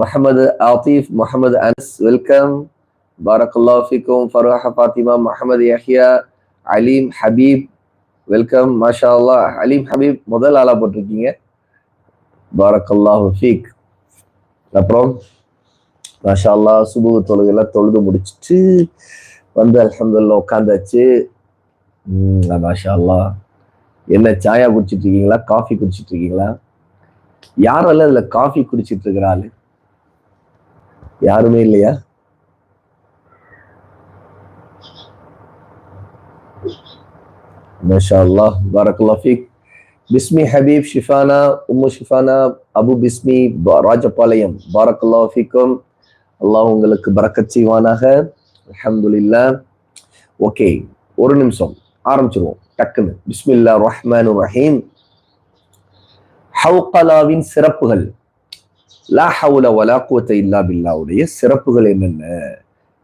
Mohammed Athif Mohammed Anas welcome பாரக்குல்லா ஃபிக்கும் ஃபருஹா ஃபாத்திமா முகமது யஹியா அலீம் ஹபீப் welcome மாஷா அல்லா அலீம் ஹபீப் முதல் ஆளா போட்டிருக்கீங்க. பாரக்கல்லாஹு ஃபீக் அப்புறம் மாஷா அல்லா சுபு தொழுகைலாம் தொழுது முடிச்சிட்டு வந்து அல்ஹம்துலில்லாஹ் உட்காந்தாச்சு. மாஷா அல்லாஹ் என்ன சாயா குடிச்சிட்டு இருக்கீங்களா? காஃபி குடிச்சிட்டு இருக்கீங்களா? யாரெல்லாம் இதுல காஃபி குடிச்சிட்டு இருக்கிறாள் யாருமே இல்லையா? மாஷா அல்லாஹ் பிஸ்மி ஹபீப் ஷிஃபானா உம்மு ஷிஃபானா அபு பிஸ்மி ராஜபாளையம். பாரகுல்லாஃபிக்கும் அல்லாஹ் உங்களுக்கு பரக்கத் செய்வானாக. அல்ஹம்துலில்லாஹ் ஓகே ஒரு நிமிஷம். ஆரம்பிச்சிருவோம். டக்குன்னு. பிஸ்மில்லா ரஹ்மான் ரஹீம். ஹவுகலாவின் சிறப்புகள். லா ஹவுல வலா இல்லா பில்லாவுடைய சிறப்புகள் என்னென்ன?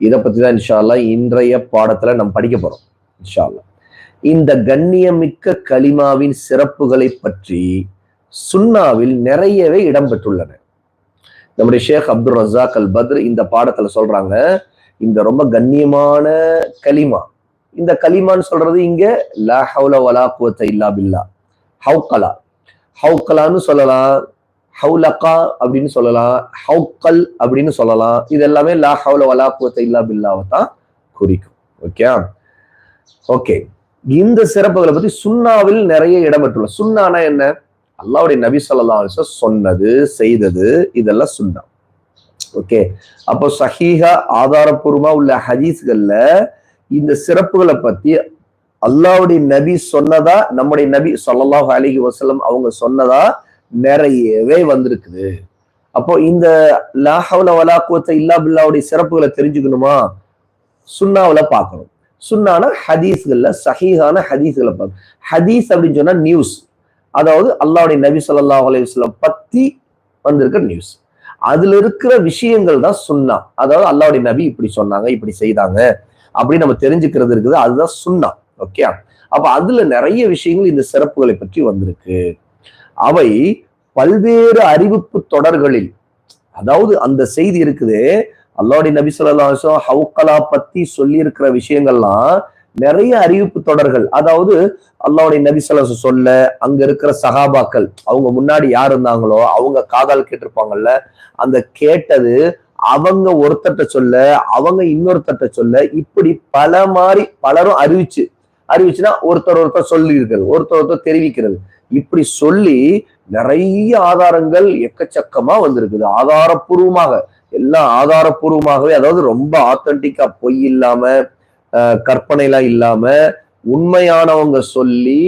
இதை பற்றி தான் இன்ஷா அல்லாஹ் இன்றைய பாடத்தில் நம்ம படிக்க போகிறோம் இன்ஷா அல்லாஹ் இந்த கண்ணியமிக்க கலிமாவின் சிறப்புகளை பற்றி சுன்னாவில் நிறையவே இடம்பெற்றுள்ளன. நம்முடைய Sheikh Abdul Razzaq Al Badr இந்த பாடத்துல சொல்றாங்க இந்த ரொம்ப கண்ணியமான கலிமா இந்த கலிமான்னு சொல்றது இங்க லா ஹவுல வலா குவத்த இல்லா பில்லா. ஹவுகலா ஹவுகலான்னு சொல்லலாம். ஹவுலக்கா அப்படின்னு சொல்லலாம் ஹவுக்கல் அப்படின்னு சொல்லலாம். இது எல்லாமே லா ஹவுல வலா குவத்தை இல்லா பில்லாவை தான் குறிக்கும். ஓகே? ஓகே. இந்த சிறப்புகளை பத்தி சுன்னாவில் நிறைய இடம்பெற்றுள்ள சுன்னானா என்ன? அல்லாவுடைய நபி சொல்லலாம் சொன்னது செய்தது இதெல்லாம் சுண்ணா ஓகே? அப்போ சஹீஹா ஆதாரப்பூர்வமா உள்ள ஹதீஸ்கள்ல இந்த சிறப்புகளை பத்தி அல்லாவுடைய நபி சொன்னதா நம்முடைய நபி ஸல்லல்லாஹு அலிஹி வசலம் அவங்க சொன்னதா நிறையவே வந்திருக்குது. அப்போ இந்த லாஹவுல வலாக்குவத்தை இல்லா பில்லாவுடைய சிறப்புகளை தெரிஞ்சுக்கணுமா? சுண்ணாவில் பார்க்கணும். சுன்னான ஹதீஸ்கள்ல சஹீஹான ஹதீஸ்களை பார்க்கணும். ஹதீஸ் அப்படின்னு சொன்னா நியூஸ் அதாவது அல்லாவுடைய நபி சொல்லா அலையுஸ்லாம் பத்தி வந்திருக்கிற நியூஸ் அதுல இருக்கிற விஷயங்கள் தான் சுன்னா அதாவது அல்லாவுடைய நபி இப்படி சொன்னாங்க இப்படி செய்தாங்க அப்படின்னு நம்ம தெரிஞ்சுக்கிறது இருக்குது. அதுதான் சுன்னா ஓகே? அப்ப அதுல நிறைய விஷயங்கள் இந்த சிறப்புகளை பற்றி வந்திருக்கு. அவை பல்வேறு அறிவிப்பு தொடர்களில் அதாவது அந்த செய்தி இருக்குது அல்லாவுடைய நபி சொல்லாசம் ஹவுக்கலா பத்தி சொல்லி இருக்கிற விஷயங்கள்லாம் நிறைய அறிவிப்பு தொடர்கள். அதாவது அல்லாவுடைய நபி சொல்ல அங்க இருக்கிற சகாபாக்கள் அவங்க முன்னாடி யார் இருந்தாங்களோ அவங்க காதால் கேட்டிருப்பாங்கல்ல அந்த கேட்டது அவங்க ஒருத்தட்ட சொல்ல அவங்க இன்னொருத்தட்ட சொல்ல இப்படி பல மாதிரி பலரும் அறிவிச்சு அறிவிச்சுன்னா ஒருத்தர் ஒருத்தர் சொல்லியிருக்கிறது ஒருத்தர் ஒருத்தர் தெரிவிக்கிறது. இப்படி சொல்லி நிறைய ஆதாரங்கள் எக்கச்சக்கமா வந்திருக்குது. ஆதாரப்பூர்வமாக எல்லாம் ஆதாரப்பூர்வமாகவே அதாவது ரொம்ப ஆத்தன்டிக்கா பொய் இல்லாம கற்பனைலாம் இல்லாம உண்மையானவங்க சொல்லி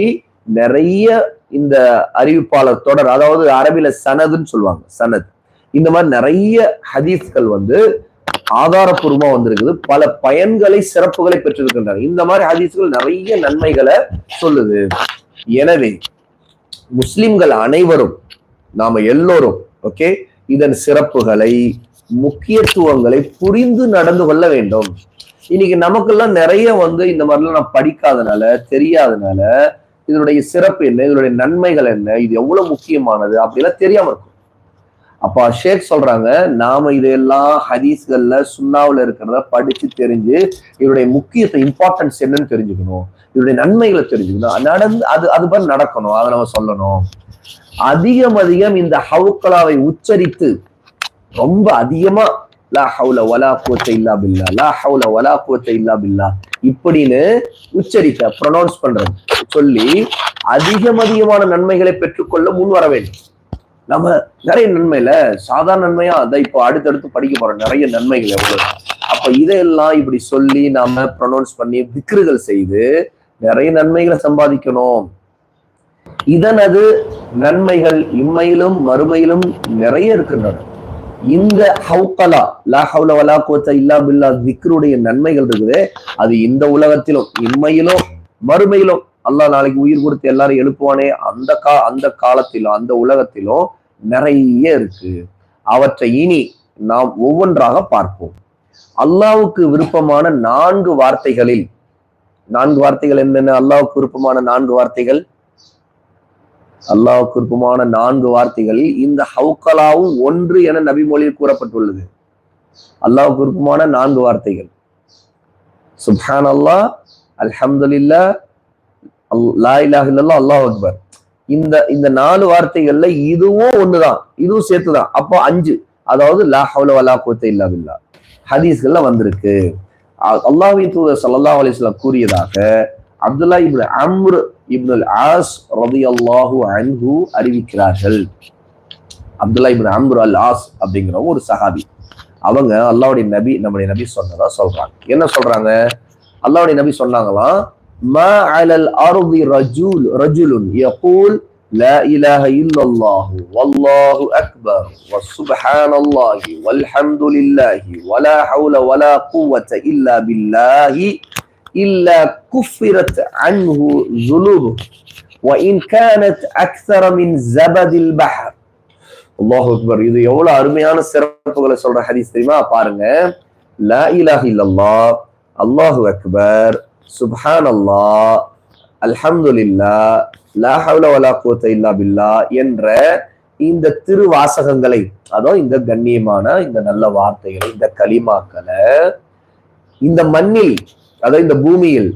நிறைய இந்த அறிவிப்பாளர் தொடர் அதாவது அரபில சனதுன்னு சொல்லுவாங்க சனத். இந்த மாதிரி நிறைய ஹதீஸ்கள் வந்து ஆதாரப்பூர்வமா வந்திருக்குது. பல பயன்களை சிறப்புகளை பெற்றிருக்கின்றன இந்த மாதிரி ஹதீஸ்கள் நிறைய நன்மைகளை சொல்லுது. எனவே முஸ்லிம்கள் அனைவரும் நாம எல்லோரும் ஓகே இதன் சிறப்புகளை முக்கியத்துவங்களை புரிந்து நடந்து கொள்ள வேண்டும். இன்னைக்கு நமக்கெல்லாம் நிறைய வந்து இந்த மாதிரிலாம் நான் படிக்காதனால தெரியாதனால இதனுடைய சிறப்பு என்ன? இதனுடைய நன்மைகள் என்ன? இது எவ்வளவு முக்கியமானது? அப்படிலாம் தெரியாம இருக்கும். அப்போ ஷேக் சொல்றாங்க நாம இதெல்லாம் ஹதீஸ்கள்ல சுண்ணாவுல இருக்கிறத படிச்சு தெரிஞ்சு இவருடைய முக்கியத்துவம் இம்பார்ட்டன்ஸ் என்னன்னு தெரிஞ்சுக்கணும். இவருடைய நன்மைகளை தெரிஞ்சுக்கணும். நடந்து அது அது மாதிரி நடக்கணும். அதை நம்ம சொல்லணும். அதிகம் அதிகம் இந்த ஹவுக்கலாவை உச்சரித்து ரொம்ப அதிகமா லா ஹவுல வலா கோச்சை இல்லா பில்லா லா ஹவுல வலா கோச்சை இல்லா பில்லா இப்படின்னு உச்சரிக்க ப்ரொனவுன்ஸ் பண்றது. சொல்லி அதிகம் அதிகமான நன்மைகளை பெற்றுக்கொள்ள முன் வர வேண்டும். நம்ம நிறைய நன்மையில சாதாரண நன்மையா அதை இப்போ அடுத்தடுத்து படிக்க போறோம். நிறைய நன்மைகள் எவ்வளவு அப்ப இதையெல்லாம் இப்படி சொல்லி நாம ப்ரொனவுன்ஸ் பண்ணி விக்ருகள் செய்து நிறைய நன்மைகளை சம்பாதிக்கணும். இதனது நன்மைகள் இம்மையிலும் மறுமையிலும் நிறைய இருக்கின்றன. இந்த ஹவுக்கலா லா ஹவுல வலா கோச்சா இல்லா பில்லா விக்ருடைய நன்மைகள் இருக்குது. அது இந்த உலகத்திலும் இம்மையிலும் மறுமையிலும். அல்லாஹ் நாளைக்கு உயிர் கொடுத்து எல்லாரும் எழுப்புவானே. அந்த கா அந்த காலத்திலும் அந்த உலகத்திலும் நிறைய இருக்கு. அவற்றை இனி நாம் ஒவ்வொன்றாக பார்ப்போம். அல்லாவுக்கு விருப்பமான நான்கு வார்த்தைகளில் நான்கு வார்த்தைகள் என்னென்ன? அல்லாவுக்கு விருப்பமான நான்கு வார்த்தைகள்? அல்லாவுக்கு விருப்பமான நான்கு வார்த்தைகளில் இந்த ஹவுக்கலாவும் ஒன்று என நபி மொழியில் கூறப்பட்டுள்ளது. அல்லாவுக்கு விருப்பமான நான்கு வார்த்தைகள். சுப்ஹான் அல்லாஹ் அல்ஹம்துலில்லா லா இலாஹ அல்லாஹ் அக்பர். இந்த இந்த நாலு வார்த்தைகள்ல இதுவும் ஒண்ணுதான். இதுவும் சேர்த்துதான். அப்போ அஞ்சு. அதாவது லா ஹவுல வலா குவத்த இல்லா ஹதீஸ்கள்ல வந்திருக்கு. அல்லாஹி தூதர் சல்லா அலிஸ்லாம் கூறியதாக அப்துல்லா இப்னு அம்ர் இப்னு ஆஸ் ரதி அல்லாஹு அன்ஹு அறிவிக்கிறார்கள். அப்துல்லா இப்னு அம்ர் அல் ஆஸ் அப்படிங்கிற ஒரு சஹாபி. அவங்க அல்லாஹ்வுடைய நபி நம்முடைய நபி சொன்னதா சொல்றாங்க. என்ன சொல்றாங்க? அல்லாவுடைய நபி சொன்னாங்களாம் ما على الأرض رجل رجل يقول لا إله إلا الله والله أكبر وسبحان الله والحمد لله ولا حول ولا قوة إلا بالله إلا كفرت عنه ذنوبه وإن كانت أكثر من زبد البحر அல்லாஹ் அக்பர் இது எவ்வளவு அருமையான சிறப்புகளை சொல்ற ஹதீஸ் தெரியுமா பாருங்க லா இலாஹ இல்லல்லாஹ் அல்லாஹு அக்பர் சுப்ஹான் அல்ஹம்துலில்லா லா ஹவ்ல வலா கூத்த இல்லா பில்லா என்ற இந்த திருவாசகங்களை அதோ இந்த கண்ணியமான இந்த நல்ல வார்த்தைகளை இந்த களிமாக்களை இந்த மண்ணில் அதோ இந்த பூமியில்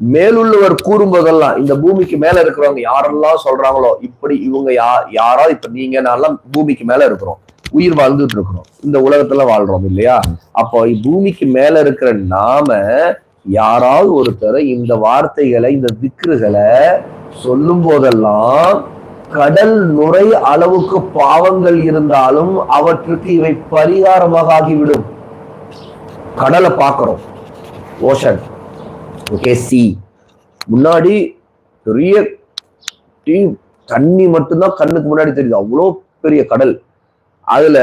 மேலுள்ளவர் கூறும்போதெல்லாம் இந்த பூமிக்கு மேல இருக்கிறவங்க யாரெல்லாம் சொல்றாங்களோ இப்படி இவங்க யா யாரோ இப்ப நீங்க நான்லாம் பூமிக்கு மேல இருக்கிறோம். உயிர் வாழ்ந்துட்டு இருக்கிறோம். இந்த உலகத்துல வாழ்றோம் இல்லையா? அப்போ பூமிக்கு மேல இருக்கிற நாம யாராவது ஒருத்தர் இந்த வார்த்தைகளை இந்த திக்ருகளை சொல்லும் போதெல்லாம் கடல் நுரை அளவுக்கு பாவங்கள் இருந்தாலும் அவற்றுக்கு இவை பரிகாரமாக ஆகிவிடும் கடலை பார்க்கிறோம். ஓஷன் ஓகே சி முன்னாடி பெரிய டீ தண்ணி மட்டும்தான் கண்ணுக்கு முன்னாடி தெரியுது. அவ்வளோ பெரிய கடல். அதுல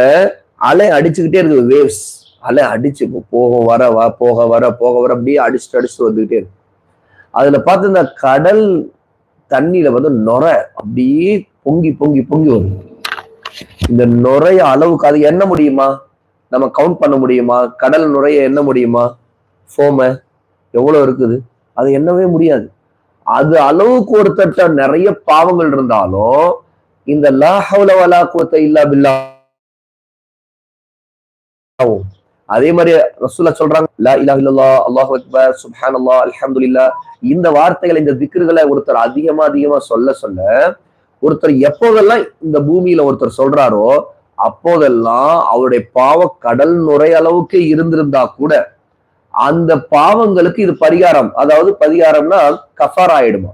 அலை அடிச்சுக்கிட்டே இருக்குது வேவ்ஸ் அலை அடிச்சு போக வர வா போக வர போக வர அப்படியே அடிச்சுட்டு அடிச்சுட்டு வந்துகிட்டே இருக்கு அதுல பார்த்து இந்த கடல் தண்ணியில வந்து நுரை அப்படியே பொங்கி பொங்கி பொங்கி வரும். இந்த நுரைய அளவுக்கு அது என்ன முடியுமா? நம்ம கவுண்ட் பண்ண முடியுமா? கடல் நுரைய என்ன முடியுமா? ஃபோம எவ்வளவு இருக்குது? அது என்னவே முடியாது. அது அளவுக்கு ஒருத்தட்ட நிறைய பாவங்கள் இருந்தாலும் இந்த லா ஹவுல வலா இல்லா பில்லா அதே மாதிரி ரசூலா சொல்றாங்க லா இலாஹ இல்லல்லாஹ் அல்லா அக்பர் சுப்ஹானல்லாஹ் இந்த வார்த்தைகளை இந்த திக்ருகளை ஒருத்தர் அதிகமா அதிகமா சொல்ல சொல்ல ஒருத்தர் எப்போதெல்லாம் இந்த பூமியில ஒருத்தர் சொல்றாரோ அப்போதெல்லாம் அவருடைய பாவ கடல் நுரை அளவுக்கு இருந்திருந்தா கூட அந்த பாவங்களுக்கு இது பரிகாரம். அதாவது பரிகாரம்னா கஃபாரா ஆயிடுமா?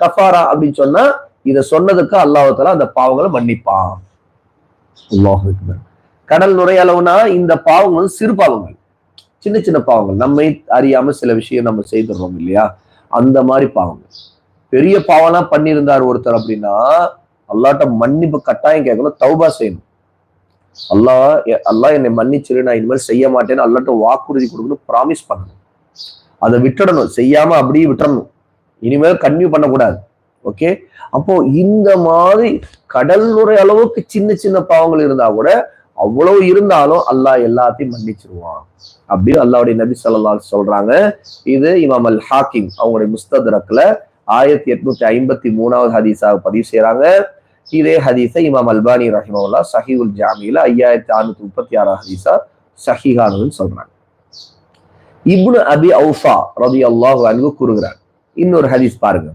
கஃபாரா அப்படின்னு சொன்னா இத சொன்னதுக்கு அல்லாஹால அந்த பாவங்களை மன்னிப்பான். அல்லாஹ் கடல் நுரையளவுனா இந்த பாவங்கள் வந்து சிறு பாவங்கள். சின்ன சின்ன பாவங்கள். நம்மை அறியாம சில விஷயம் நம்ம செய்துடுறோம் இல்லையா? அந்த மாதிரி பாவங்கள். பெரிய பாவம்லாம் பண்ணியிருந்தார் ஒருத்தர் அப்படின்னா அல்லாட்ட மன்னிப்பு கட்டாயம் கேட்கணும் தௌபா செய்யணும். அல்லாஹ் அல்லா என்னை மன்னிச்சிரு நான் இனிமேல் செய்ய மாட்டேன்னு அல்லாட்ட வாக்குறுதி கொடுக்கணும் ப்ராமிஸ் பண்ணணும். அதை விட்டுடணும். செய்யாம அப்படியே விட்டுறணும். இனிமேல் கன்டினியூ பண்ணக்கூடாது. ஓகே அப்போ இந்த மாதிரி கடல் நுரை அளவுக்கு சின்ன சின்ன பாவங்கள் இருந்தா கூட அவ்வளவு இருந்தாலும் அல்லாஹ் எல்லாத்தையும் மன்னிச்சிருவான் அப்படின்னு அல்லாவுடைய நபி சொல்லா சொல்றாங்க இது இமாம் அல் ஹாக்கிம் அவங்களுடைய முஸ்தரக்ல ஆயிரத்தி எட்நூத்தி ஐம்பத்தி மூணாவது ஹதீஸாக பதிவு செய்யறாங்க இதே ஹதீஸை இமாம் அல்பானி ரஹிமவுல்லா சஹிவுல் ஜாமியில ஐயாயிரத்தி அறுநூத்தி முப்பத்தி ஆறாவது ஹதீஸா சஹிஹானதுன்னு சொல்றாங்க இப்னு அபி அவுஃபா ரதி அல்லாஹு அன்பு கூறுகிறார் இன்னொரு ஹதீஸ் பாருங்க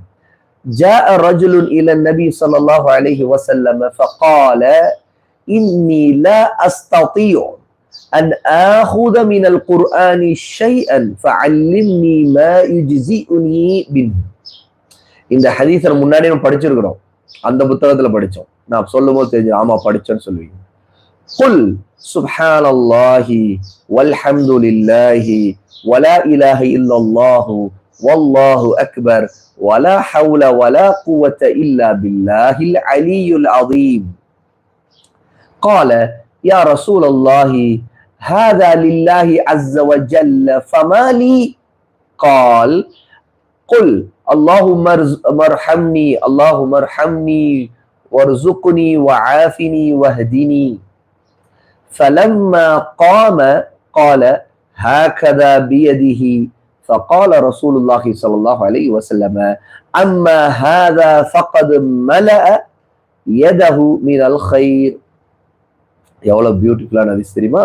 جاء رجل إلى النبي صلى الله عليه وسلم فقال إني لا أستطيع أن آخذ من القرآن شيئا فعلمني ما يجزئني منه இந்த ஹதீஸை முன்னாடி நம்ம படிச்சிருக்கிறோம் அந்த புத்தகத்துல படிச்சோம் நான் சொல்லும் போது தெரிஞ்சு ஆமா படிச்சேன்னு சொல்லுவீங்க குல் சுப்ஹான் அல்லாஹி வல்ஹம்துலில்லாஹி ولا إله إلا الله والله أكبر ولا حول ولا قوة إلا بالله العلي العظيم قال يا رسول الله هذا لله عز وجل فما لي؟ قال قل اللهم ارحمني اللهم ارحمني وارزقني وعافني واهدني. فلما قام قال هكذا بيده. فقال رسول الله صلى الله عليه وسلم أما هذا فقد ملأ يده من الخير. எவ்வளவு பியூட்டிஃபுல்லான ஹதீஸ் தெரியுமா?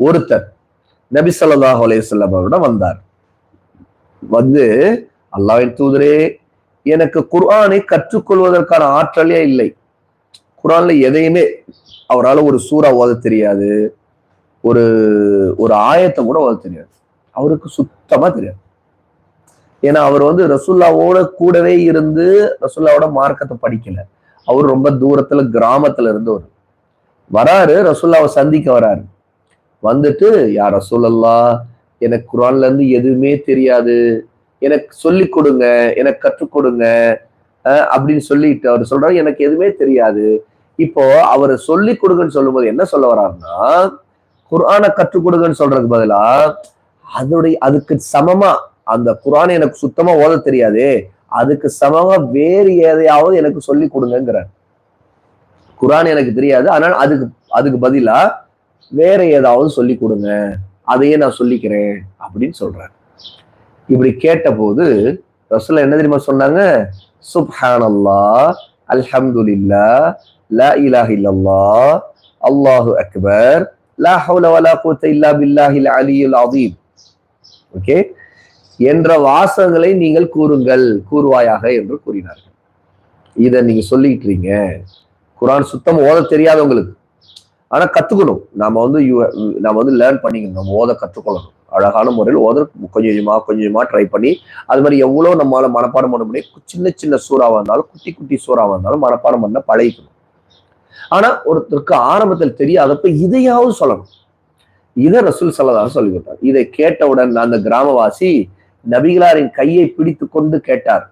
ஒருத்தர் நபி சொல்லாஹ் அலைஹி அவரிடம் வந்தார். வந்து அல்லாவின் தூதரே எனக்கு குர்ஆனை கற்றுக்கொள்வதற்கான ஆற்றலே இல்லை. குரான்ல எதையுமே அவரால் ஒரு சூறா ஓத தெரியாது. ஒரு ஒரு ஆயத்தை கூட ஓத தெரியாது. அவருக்கு சுத்தமா தெரியாது. ஏன்னா அவர் வந்து ரசுல்லாவோட கூடவே இருந்து ரசுல்லாவோட மார்க்கத்தை படிக்கல. அவர் ரொம்ப தூரத்துல கிராமத்துல இருந்து ஒரு வராரு ரசூல்லாவை சந்திக்க வராரு. வந்துட்டு யார் ரசூலல்லா எனக்கு குரான்ல இருந்து எதுவுமே தெரியாது. எனக்கு சொல்லி கொடுங்க எனக்கு கற்றுக் கொடுங்க. அஹ் அப்படின்னு சொல்லிட்டு அவர் சொல்றாரு எனக்கு எதுவுமே தெரியாது. இப்போ அவர் சொல்லி கொடுங்கன்னு சொல்லும்போது என்ன சொல்ல வர்றாருன்னா குரானை கற்றுக் கொடுங்கன்னு சொல்றதுக்கு பதிலா அதோடைய அதுக்கு சமமா அந்த குரான் எனக்கு சுத்தமா ஓத தெரியாதே அதுக்கு சமமா வேறு எதையாவது எனக்கு சொல்லி கொடுங்கிறார் குரான் எனக்கு தெரியாது. ஆனால் அதுக்கு அதுக்கு பதிலா வேற ஏதாவது சொல்லி கொடுங்க. அதையே நான் சொல்லிக்கிறேன் அப்படின்னு சொல்றாரு. இப்படி கேட்டபோது ரசூல் என்ன தெரியுமா சொன்னாங்க? சுப்ஹானல்லா அல்ஹம்துலில்லா லா இலாஹ அல்லாஹு அக்பர் லா ஹவுல வலா குவத்த இல்லா பில்லாஹில் அலியுல் அதீம் ஓகே? என்ற வாசகங்களை நீங்கள் கூறுங்கள் கூறுவாயாக என்று கூறினார்கள். இதை நீங்க சொல்லிட்டு குரான் சுத்தம் ஓத தெரியாதவங்களுக்கு. ஆனா கத்துக்கணும். நாம வந்து நாம வந்து லேர்ன் பண்ணிக்கணும். நம்ம ஓத கற்றுக்கொள்ளணும் அழகான முறையில் ஓத கொஞ்சம் கொஞ்சமா கொஞ்சம் கொஞ்சமா ட்ரை பண்ணி அது மாதிரி எவ்வளவு நம்மளால மனப்பாடம் பண்ண முடியும். சின்ன சின்ன சூறாவா இருந்தாலும் குட்டி குட்டி சூறாவா இருந்தாலும் மனப்பாடம் பண்ண பழகிக்கணும். ஆனா ஒருத்தருக்கு ஆரம்பத்தில் தெரியாதப்ப இதையாவது சொல்லணும். இதை ரசூல் சல்லதாக சொல்லி கொடுத்தார் இதை கேட்டவுடன் அந்த கிராமவாசி நபிகளாரின் கையை பிடித்து கொண்டு கேட்டார்.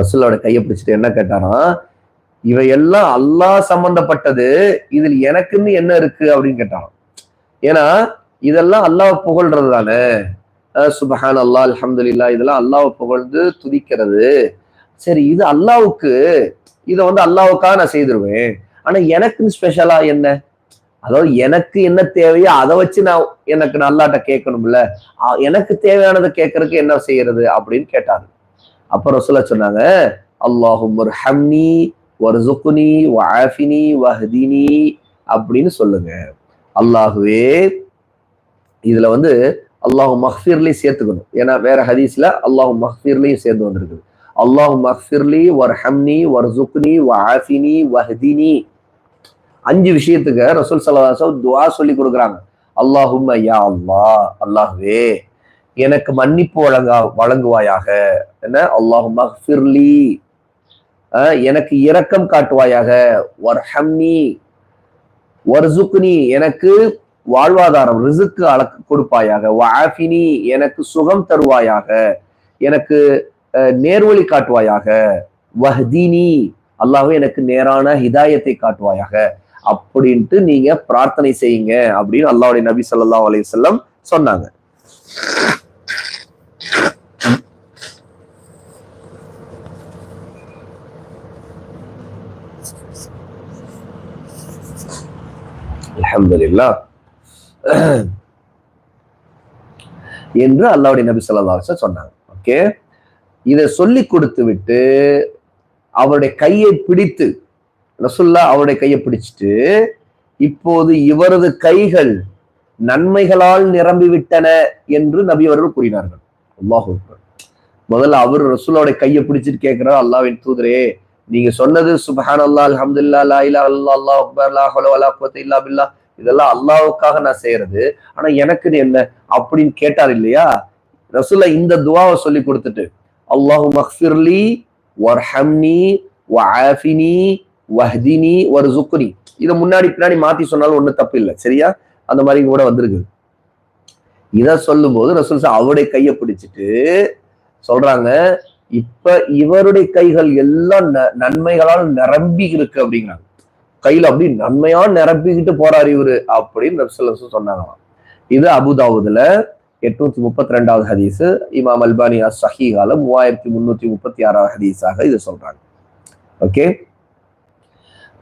ரசூலோட கையை பிடிச்சிட்டு என்ன கேட்டாரா இவையெல்லாம் அல்லாஹ் சம்பந்தப்பட்டது. இதில் எனக்குன்னு என்ன இருக்கு அப்படின்னு கேட்டான். ஏன்னா இதெல்லாம் அல்லாஹ் புகழ்றது தானே சுபஹான் அல்லாஹ் அல்ஹம்துலில்லா இதெல்லாம் அல்லாஹ் புகழ்ந்து துதிக்கிறது. சரி இது அல்லாவுக்கு இதை வந்து அல்லாவுக்காக நான் செய்திருவேன். ஆனா எனக்குன்னு ஸ்பெஷலா என்ன? அதாவது எனக்கு என்ன தேவையோ அதை வச்சு நான் எனக்கு நல்லாட்ட கேட்கணும்ல. எனக்கு தேவையானதை கேட்கறதுக்கு என்ன செய்யறது அப்படின்னு கேட்டாங்க அப்புறம் சொல்ல சொன்னாங்க அல்லாஹும் ஹம்னி வர்சுக்னி வாஃபினி வஹதினி அப்படின்னு சொல்லுங்க. அல்லாஹுவே இதுல வந்து அல்லாஹு மஹ்ஃபீர்லையும் சேர்த்துக்கணும். ஏன்னா வேற ஹதீஸ்ல அல்லாஹு மஹ்ஃபிர்லையும் சேர்ந்து வந்திருக்குது. அல்லாஹு மஹ்ஃபிர்லி வர்ஹம்னி வர்சுக்னி வாஃபினி வஹதினி. அஞ்சு விஷயத்துக்கு ரசூல் சல்லாசம் துவா சொல்லி கொடுக்குறாங்க. அல்லாஹும் ஐயா அல்லாஹ் அல்லாஹ்வே எனக்கு மன்னிப்பு வழங்கா வழங்குவாயாக. என்ன? அல்லாஹு மஹ்ஃபிர்லி எனக்கு இரக்கம் காட்டுவாயாக. வர்ஹம்னி வர்சுக்னி எனக்கு வாழ்வாதாரம் ரிசுக்கு அளக்கு கொடுப்பாயாக. வாஃபினி எனக்கு சுகம் தருவாயாக. எனக்கு அஹ், நேர்வழி காட்டுவாயாக. வஹ்தினி அல்லாஹ்வே எனக்கு நேரான ஹிதாயத்தை காட்டுவாயாக. அப்படின்ட்டு நீங்க பிரார்த்தனை செய்யுங்க அப்படின்னு அல்லாவுடைய நபி ஸல்லல்லாஹு அலையம் சொன்னாங்க. அல்ஹம்துலில்லாஹ் என்று அல்லாவுடைய நபி சொல்லா சொன்னாங்க. ஓகே இதை சொல்லி கொடுத்து விட்டு அவருடைய கையை பிடித்து ரசுல்லா அவருடைய கையை பிடிச்சிட்டு இப்போது இவரது கைகள் நன்மைகளால் நிரம்பி விட்டன என்று நபி அவர்கள் கூறினார்கள். முதல்ல அவர் ரசூலோட கையை பிடிச்சிட்டு கேட்கிறார் அல்லாவின் தூதரே நீங்க சொன்னது சுபஹான் அல்லா அலமதுல்லா லா இல்லா அல்லா அல்லாஹ் அக்பர் லா ஹவ்ல இல்லா பில்லா இதெல்லாம் அல்லாஹ்வுக்காக நான் செய்யறது. ஆனா எனக்கு என்ன? அப்படின்னு கேட்டார் இல்லையா? ரசூல்லா இந்த துவாவை சொல்லி கொடுத்துட்டு அல்லாஹு மக்ஃபிர்லி வர்ஹம்னி வஆஃபினி வஹ்தினி வர்சுக்னி இதை முன்னாடி பின்னாடி மாத்தி சொன்னாலும் ஒண்ணும் தப்பு இல்லை. சரியா? அந்த மாதிரி கூட வந்திருக்கு. இத சொல்லும்போது ரசூல் சார் அவருடைய கையை பிடிச்சிட்டு சொல்றாங்க இப்ப இவருடைய கைகள் எல்லாம் ந- நன்மைகளால் நிரம்பி இருக்கு அப்படிங்கிறாங்க. கையில அப்படி நன்மையா நிரப்பிக்கிட்டு போறாரு இவரு அப்படின்னு ரசூல் சொன்னாங்களாம். இது அபுதாவுதுல எட்நூத்தி முப்பத்தி ரெண்டாவது ஹதீஸ் இமாம் அல்பானி சஹீகால மூவாயிரத்தி முன்னூத்தி முப்பத்தி ஆறாவது ஹதீஸாக இது சொல்றாங்க. ஓகே?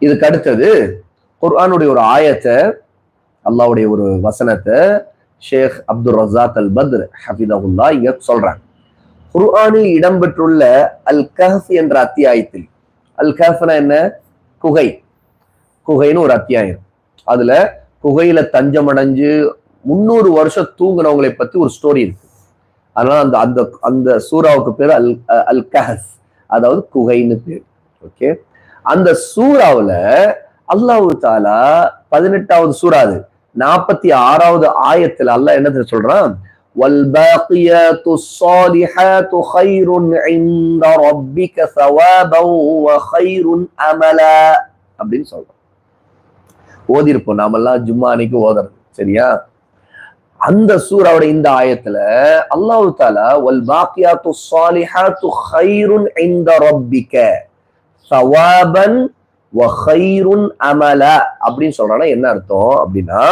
இதுக்கு அடுத்தது குர்ஆனுடைய ஒரு ஆயத்தை அல்லாவுடைய ஒரு வசனத்தை ஷேக் அப்துல் ரசாத் அல் பத்ர் ஹஃபிதஹுல்லா இங்க சொல்றாங்க. குர்ஆனில் இடம்பெற்றுள்ள அல் கஹஃப் என்ற அத்தியாயத்தில் அல் கஹஃப்னா என்ன? குகை. குகைன்னு ஒரு அத்தியாயம் அதுல குகையில தஞ்சமடைஞ்சு முன்னூறு வருஷம் தூங்குனவங்களை பத்தி ஒரு ஸ்டோரி இருக்கு அதனால அந்த அந்த அந்த சூறாவுக்கு பேர் அல் அல் கஹஸ் அதாவது குகைன்னு பேர் ஓகே அந்த சூறாவுல அல்லாஹு தாலா பதினெட்டாவது சூறா அது நாற்பத்தி ஆறாவது ஆயத்துல அல்லாஹ் என்ன சொல்றான் والباقيات الصالحات خير عند ربك ثوابا وخير املا அப்படின்னு சொல்றோம் ஓதிருப்போம். நாமெல்லாம் ஜும்மா அன்னைக்கு ஓதுறது சரியா? அந்த சூறாவோட இந்த ஆயத்துல அல்லாஹு தாலா வல் பாக்கியாத்து சாலிஹாத்து ஹைருன் இந்த ரப்பிக்க சவாபன் வ ஹைருன் அமல. அப்படின்னு சொல்றானா என்ன அர்த்தம் அப்படின்னா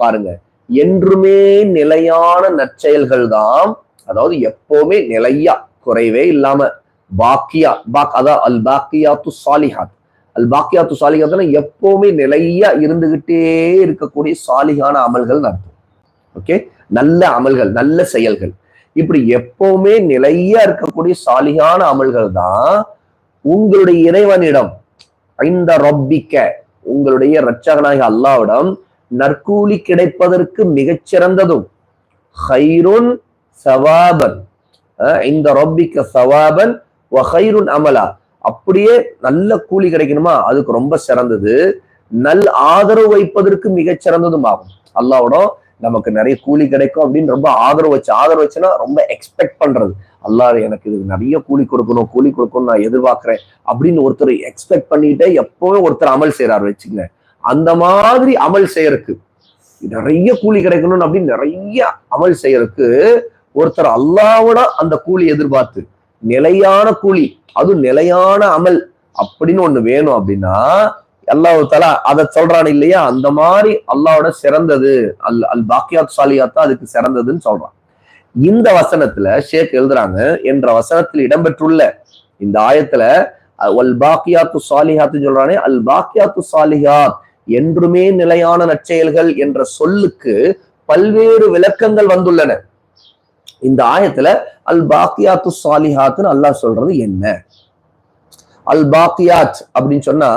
பாருங்க என்றுமே நிலையான நற்செயல்கள் தான் அதாவது எப்பவுமே நிலையா குறைவே இல்லாம பாக்கியா பாக் அதான் அல் பாக்கியாத்து சாலிஹாத் அல் பாக்கியாத்து சாலிகாத்துல எப்பவுமே நிலையா இருந்துகிட்டே இருக்கக்கூடிய சாலிகான அமல்கள் நடத்தும். ஓகே? நல்ல அமல்கள் நல்ல செயல்கள். இப்படி எப்பவுமே நிலையா இருக்கக்கூடிய சாலிகான அமல்கள் தான் உங்களுடைய இறைவனிடம் இந்த ரொப்பிக்க உங்களுடைய ரட்சகனாக அல்லாவிடம் நற்கூலி கிடைப்பதற்கு மிகச்சிறந்ததும். ஹைருன் சவாபன் இந்த ரொப்பிக்க சவாபன் ஹைருன் அமலா அப்படியே நல்ல கூலி கிடைக்கணுமா? அதுக்கு ரொம்ப சிறந்தது. நல் ஆதரவு வைப்பதற்கு மிகச் சிறந்ததும் ஆகும். அல்லாவோட நமக்கு நிறைய கூலி கிடைக்கும் அப்படின்னு ரொம்ப ஆதரவு வச்சு ஆதரவு வச்சுன்னா ரொம்ப எக்ஸ்பெக்ட் பண்றது. அல்லாஹ் எனக்கு இது நிறைய கூலி கொடுக்கணும் கூலி கொடுக்கணும் நான் எதிர்பார்க்கிறேன் அப்படின்னு ஒருத்தர் எக்ஸ்பெக்ட் பண்ணிட்டே எப்பவுமே ஒருத்தர் அமல் செய்யறாரு வச்சுங்க அந்த மாதிரி அமல் செய்யறதுக்கு நிறைய கூலி கிடைக்கணும்னு அப்படின்னு நிறைய அமல் செய்யறதுக்கு ஒருத்தர் அல்லாவோட அந்த கூலி எதிர்பார்த்து நிலையான கூலி அது நிலையான அமல் அப்படின்னு ஒண்ணு வேணும் அப்படின்னா அல்லாஹு தலா அதை சொல்றான் இல்லையா? அந்த மாதிரி அல்லாவோட சிறந்தது அல் அல் பாக்கியாத் தான் அதுக்கு சிறந்ததுன்னு சொல்றான். இந்த வசனத்துல ஷேக் எழுதுறாங்க என்ற வசனத்தில் இடம்பெற்றுள்ள இந்த ஆயத்துல அல் பாக்கியாத்து சாலிஹாத்து சொல்றானே அல் பாக்கியாத்து சாலிஹாத் என்றுமே நிலையான நற்செயல்கள் என்ற சொல்லுக்கு பல்வேறு விளக்கங்கள் வந்துள்ளன. இந்த ஆயத்துல அல் பாக்கியாத்து சாலிஹாத்துன்னு அல்லாஹ் சொல்றது என்ன? அல் பாக்கியாத் அப்படின்னு சொன்னா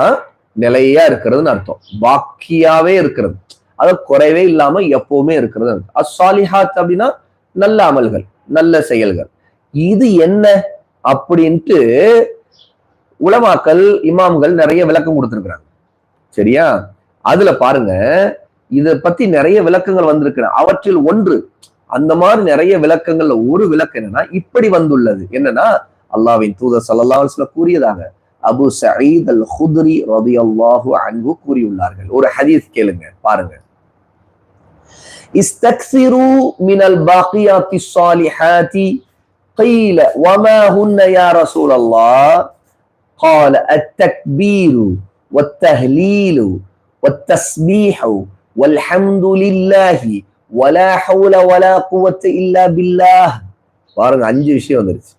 நிலையா இருக்கிறதுன்னு அர்த்தம். பாக்கியாவே இருக்கிறது. அது குறைவே இல்லாம எப்பவுமே இருக்கிறது அசாலிஹாத் அப்படின்னா நல்ல அமல்கள் நல்ல செயல்கள். இது என்ன அப்படின்ட்டு உலமாக்கள் இமாம்கள் நிறைய விளக்கம் கொடுத்துருக்குறாங்க. சரியா? அதுல பாருங்க இத பத்தி நிறைய விளக்கங்கள் வந்திருக்கிற அவற்றில் ஒன்று அந்த மாதிரி நிறைய விளக்கங்கள்ல ஒரு விளக்கம் என்னன்னா இப்படி வந்துள்ளது என்னன்னா அல்லாவின் தூதர் சல்லா கூறியதாக அபு சயீத் அல் ஹுத்ரி ரதி அல்லாஹு அன்பு கூறியுள்ளார்கள் ஒரு ஹதீஸ் கேளுங்க பாருங்க استكثروا من الباقيات الصالحات قيل وما هن يا رسول الله قال التكبير والتهليل والتسبيح والحمد لله வலா ஹவுல வலா குவத்து இல்லா பில்லா பாருங்க அஞ்சு விஷயம் வந்துருச்சு.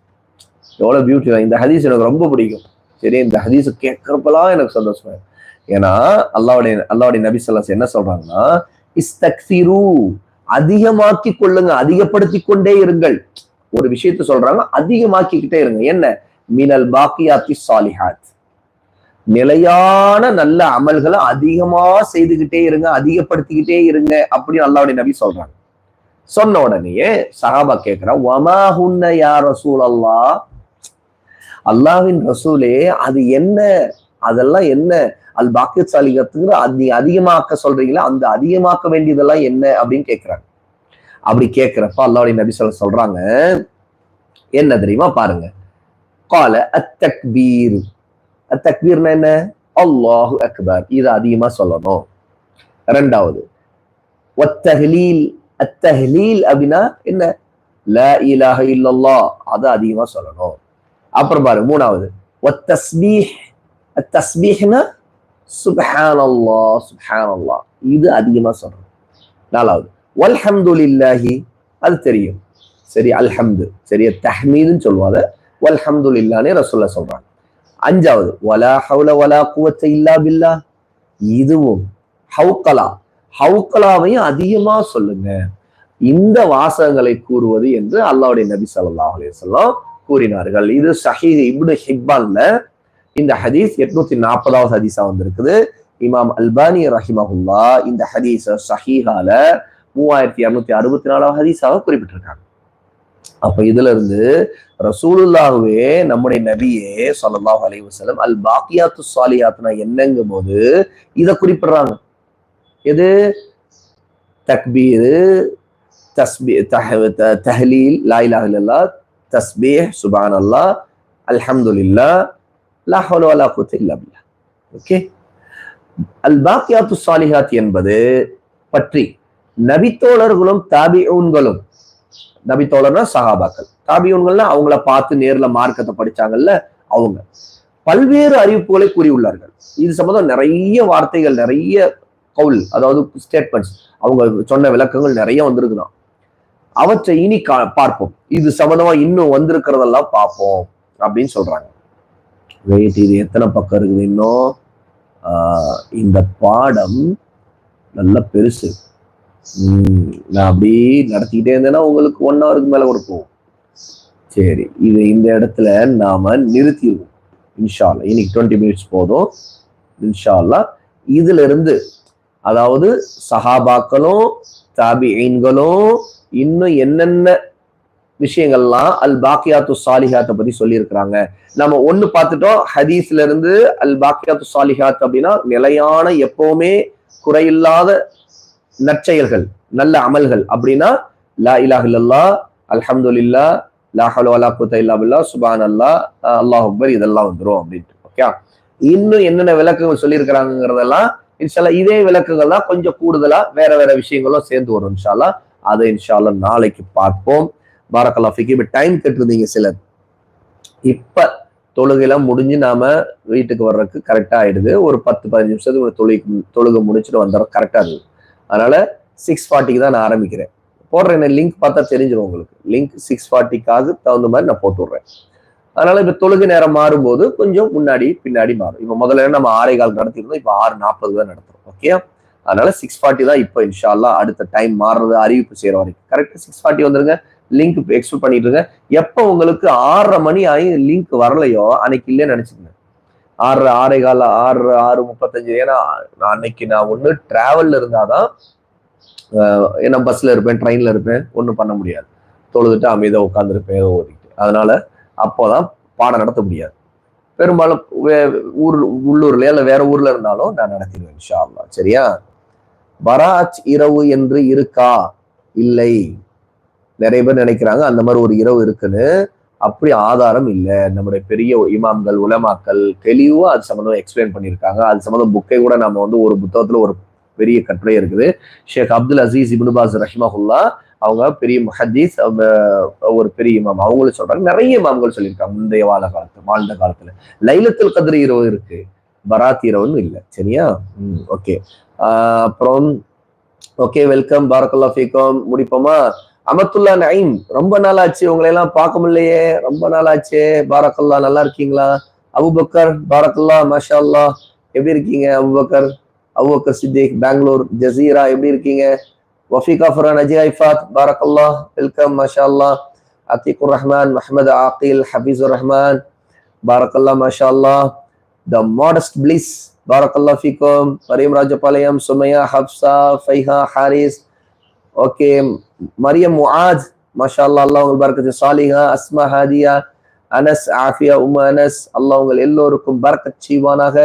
எவ்வளோ பியூட்டி இந்த ஹதீஸ் எனக்கு ரொம்ப பிடிக்கும். சரி இந்த ஹதீஸ் கேட்கறப்பெல்லாம் எனக்கு சந்தோஷமா ஏன்னா அல்லாவுடைய அல்லாவுடைய நபி சொல்லாஸ் என்ன சொல்றாங்கன்னா இஸ்தக்சிரு அதிகமாக்கி கொள்ளுங்க அதிகப்படுத்தி கொண்டே இருங்கள். ஒரு விஷயத்த சொல்றாங்க அதிகமாக்கிக்கிட்டே இருங்க. என்ன? மினல் பாக்கியாத்தி சாலிஹாத் நிலையான நல்ல அமல்களை அதிகமா செய்துகிட்டே இருங்க அதிகப்படுத்திக்கிட்டே இருங்க அப்படின்னு அல்லாவுடைய நபி சொல்றாங்க. சொன்ன உடனேயே சஹாபா கேட்கிறா வமா ஹுன்ன யார் ரசூல் அல்லா அல்லாவின் ரசூலே அது என்ன அதெல்லாம் என்ன அல் பாக்கியத் சாலிகத்துங்கிற அது அதிகமாக்க சொல்றீங்களா அந்த அதிகமாக்க வேண்டியதெல்லாம் என்ன அப்படின்னு கேட்கிறாங்க அப்படி கேட்கிறப்ப அல்லாவுடைய நபி சொல்ல சொல்றாங்க என்ன தெரியுமா பாருங்க. கால அத்தக்பீர். அத்தக்பீர்னா என்ன அல்லாஹு அக்பர் இது அதிகமா சொல்லணும் ரெண்டாவது ஒத்தஹலீல் அத்தஹலீல் அப்படின்னா என்ன ல இலாஹ இல்லல்லா அதை அதிகமா சொல்லணும் அப்புறம் பாரு மூணாவது ஒத்தஸ்பீஹ் தஸ்பீஹ்னா சுபஹான் அல்லா சுபஹான் அல்லா இது அதிகமா சொல்றோம் நாலாவது வல்ஹம்துலில்லாஹி அது தெரியும் சரி அல்ஹம்து சரியா தஹ்மீதுன்னு சொல்லுவாங்க வல்ஹம்துலில்லானே ரசூல்லா சொல்றாங்க அஞ்சாவது வலா ஹவுல வலா குவத்தை இல்லா பில்லா. இதுவும் ஹவுக்கலா. ஹவுக்கலாவையும் அதிகமா சொல்லுங்க. இந்த வாசகங்களை கூறுவது என்று அல்லாவுடைய நபி சல்லா அலைஹி கூறினார்கள். இது ஷஹீத் இப்னு ஹிப்பான்ல இந்த ஹதீஸ் எட்நூத்தி நாற்பதாவது ஹதீஸா வந்திருக்குது. இமாம் அல்பானி ரஹிமஹுல்லா இந்த ஹதீஸ் ஷஹீஹால மூவாயிரத்தி இருநூத்தி அறுபத்தி நாலாவது ஹதீஸாக குறிப்பிட்டிருக்காங்க. அப்ப இதுல இருந்து ரசூலுல்லாஹுவே நம்முடைய நபியே ஸல்லல்லாஹு அலைஹி வஸல்லம் அல் பாக்கியாத்து சாலியாத்னா என்னங்கும் போது இதை குறிப்பிடுறாங்க. எது? தக்பீரு தஸ்பீ தஹ- த- தஹ்லீல் தஸ்பீஹ் சுபான் அல்லா அல்ஹம்துல்லா ஹவ்ல வலா குத்து இல்லா ஓகே? அல் பாக்கியாத்து சாலிஹாத் என்பது பற்றி நபித்தோழர்களும் தாபிஊன்களும் நபி தோழர்னா சஹாபாக்கள். தாபியூன்கள்னா அவங்கள பார்த்து நேர்ல மார்க்கத்தை படிச்சாங்கல்ல அவங்க. பல்வேறு அறிவிப்புகளை கூறியுள்ளார்கள். இது சம்பந்தம் நிறைய வார்த்தைகள் நிறைய கவுல் அதாவது ஸ்டேட்மெண்ட்ஸ் அவங்க சொன்ன விளக்கங்கள் நிறைய வந்திருக்குதான். அவற்றை இனி கா- பார்ப்போம். இது சம்பந்தமா இன்னும் வந்திருக்கிறதெல்லாம் பார்ப்போம் அப்படின்னு சொல்றாங்க. வெயிட் இது எத்தனை பக்கம் இருக்குது இன்னும்? ஆஹ் இந்த பாடம் நல்ல பெருசு. நான் அப்படி நடத்திக்கிட்டே இருந்தேன்னா உங்களுக்கு ஒன் ஹவருக்கு மேல கொடுப்போம் சரி இது இந்த இடத்துல நாம நிறுத்திடுவோம். இன்ஷால்லா இன்னைக்கு டுவெண்ட்டி மினிட்ஸ் போதும். இன்ஷால்லா இதுல இருந்து அதாவது சஹாபாக்களும் தாபிஐன்களும் இன்னும் என்னென்ன விஷயங்கள்லாம் அல் பாக்கியாத்து சாலிஹாத்தை பத்தி சொல்லியிருக்கிறாங்க. நம்ம ஒன்னு பார்த்துட்டோம் ஹதீஸ்ல இருந்து அல் பாக்கியாத்து சாலிஹாத் அப்படின்னா நிலையான எப்பவுமே குறையில்லாத நற்செயல்கள் நல்ல அமல்கள் அப்படின்னா லா இலாஹ இல்லல்லாஹ் அல்ஹம்துலில்லாஹ் லா ஹவ்ல வலா குவத்த இல்லா பில்லாஹ் அல்லாஹ் அல்லாஹ் அக்பர் இதெல்லாம் வந்துடும் அப்படின்ட்டு ஓகே இன்னும் என்னென்ன விளக்கங்கள் சொல்லியிருக்கிறாங்கிறதெல்லாம் இன்ஷால்லா இதே விளக்கங்கள் தான் கொஞ்சம் கூடுதலா வேற வேற விஷயங்களும் சேர்ந்து வரும் இன்ஷால்லா அதை இன்ஷால்லா நாளைக்கு பார்ப்போம். பாரக்கல்லா ஃபிக்கு இப்ப டைம் கேட்டிருந்தீங்க சிலர். இப்ப தொழுகையெல்லாம் முடிஞ்சு நாம வீட்டுக்கு வர்றதுக்கு கரெக்டா ஆயிடுது. ஒரு பத்து பதினஞ்சு நிமிஷத்துக்கு ஒரு தொழுகை தொழுகை முடிச்சுட்டு வந்துடுறோம். கரெக்டா இருக்குது அதனால சிக்ஸ் ஃபார்ட்டிக்கு தான் நான் ஆரம்பிக்கிறேன். போடுறேன் லிங்க் பார்த்தா தெரிஞ்சிடும் உங்களுக்கு. லிங்க் சிக்ஸ் ஃபார்ட்டிக்காக தகுந்த மாதிரி நான் போட்டு விடுறேன். அதனால இப்ப தொழுகு நேரம் மாறும்போது கொஞ்சம் முன்னாடி பின்னாடி மாறும். இப்ப முதல்ல நம்ம ஆறே கால் நடத்திருந்தோம் இப்ப ஆறு நாற்பது தான் நடத்துறோம். ஓகே அதனால சிக்ஸ் ஃபார்ட்டி தான் இப்போ இன்ஷால்லா அடுத்த டைம் மாறுறது அறிவிப்பு செய்யற வரைக்கும். கரெக்டா சிக்ஸ் ஃபார்ட்டி வந்துருங்க. லிங்க் எக்ஸ்பெக்ட் பண்ணிட்டு இருங்க. எப்போ உங்களுக்கு ஆறரை மணி ஆகி லிங்க் வரலையோ அன்னைக்கு இல்லைன்னு நினைச்சுக்கங்க. ஆறு ஆறே கால ஆறு ஆறு முப்பத்தஞ்சு. ஏன்னா நான் அன்னைக்கு நான் ஒண்ணு டிராவல்ல இருந்தாதான் ஆஹ் ஏன்னா பஸ்ல இருப்பேன் ட்ரெயின்ல இருப்பேன். ஒன்றும் பண்ண முடியாது. தொழுதுட்டு அமைதியாக உட்காந்துருப்பேன் ஏதோ ஓதிக்கிட்டு அதனால அப்போதான் பாடம் நடத்த முடியாது. பெரும்பாலும் வே- ஊர் உள்ளூர்ல இல்லை வேற ஊர்ல இருந்தாலும் நான் நடத்திடுவேன் ஷா சரியா? பராஜ் இரவு என்று இருக்கா? இல்லை. நிறைய பேர் நினைக்கிறாங்க அந்த மாதிரி ஒரு இரவு இருக்குன்னு. அப்படி ஆதாரம் இல்லை. நம்முடைய பெரிய இமாம்கள் உலமாக்கள் தெளிவா அது சம்மந்தம் எக்ஸ்பிளைன் பண்ணியிருக்காங்க. அது சம்மந்தம் புக்கை கூட நம்ம வந்து ஒரு புத்தகத்துல ஒரு பெரிய கட்டுரை இருக்குது. ஷேக் அப்துல் அசீஸ் இப்னுபாஸ் ரஹிமஹுல்லா அவங்க பெரிய ஹதீஸ் ஒரு பெரிய இமாம். அவங்களும் சொல்றாங்க. நிறைய இமாம்கள் சொல்லியிருக்காங்க. முந்தைய வாழ காலத்து வாழ்ந்த காலத்துல. லைலத்தில் கதிர் இரவு இருக்கு. பராத் இரவுன்னு இல்லை. சரியா? ஓகே அப்புறம் ஓகே வெல்கம் பாரக்கல்லா ஃபீகம் முடிப்போமா? அமத்துல்லா நயீம் ரொம்ப நாள் ஆச்சு உங்களை எல்லாம் பார்க்க முடியலையே ரொம்ப நாள் ஆச்சு பாரக்கல்லா நல்லா இருக்கீங்களா? அபுபக்கர் பாரக்கல்லா மாஷா அல்லாஹ் எப்படி இருக்கீங்க Abu Bakr? Abu Bakr Siddique Bangalore Jazeera எப்படி இருக்கீங்க? வஃபீகா ஃபுரான் அஜி ஐஃபாத் பாரக்கல்லா வெல்கம் மாஷா அல்லாஹ் அத்தீக்குர் ரஹ்மான் முஹம்மது ஆகில் ஹபீஸுர் ரஹ்மான். பாரக்கல்லா மாஷா அல்லாஹ் த மாடஸ்ட் பிளிஸ் பாரக்கல்லா ஃபீக்கும். மரியம் ராஜபாளையம் சுமையா ஹப்சா ஃபைஹா ஹாரிஸ். ஓகே மரியம் முஆத் மாஷா அல்லாஹ் அல்லாஹ் உங்கள் பரக்கத்து சாலிஹா அஸ்மா ஹாதியா அனஸ் ஆஃபியா உம் அனஸ் அல்லா உங்கள் எல்லோருக்கும் பரக்கத் செய்வானாக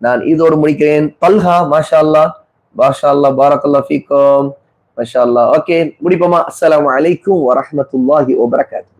நான் இதோடு முடிக்கிறேன் பல்ஹா மாஷா அல்லா மாஷா அல்லா பாரக்கல்லா ஃபீக்கோம் மாஷா அல்லா ஓகே முடிப்போமா அஸ்ஸலாமு அலைக்கும் வரஹ்மத்துல்லாஹி வபரகாத்துஹு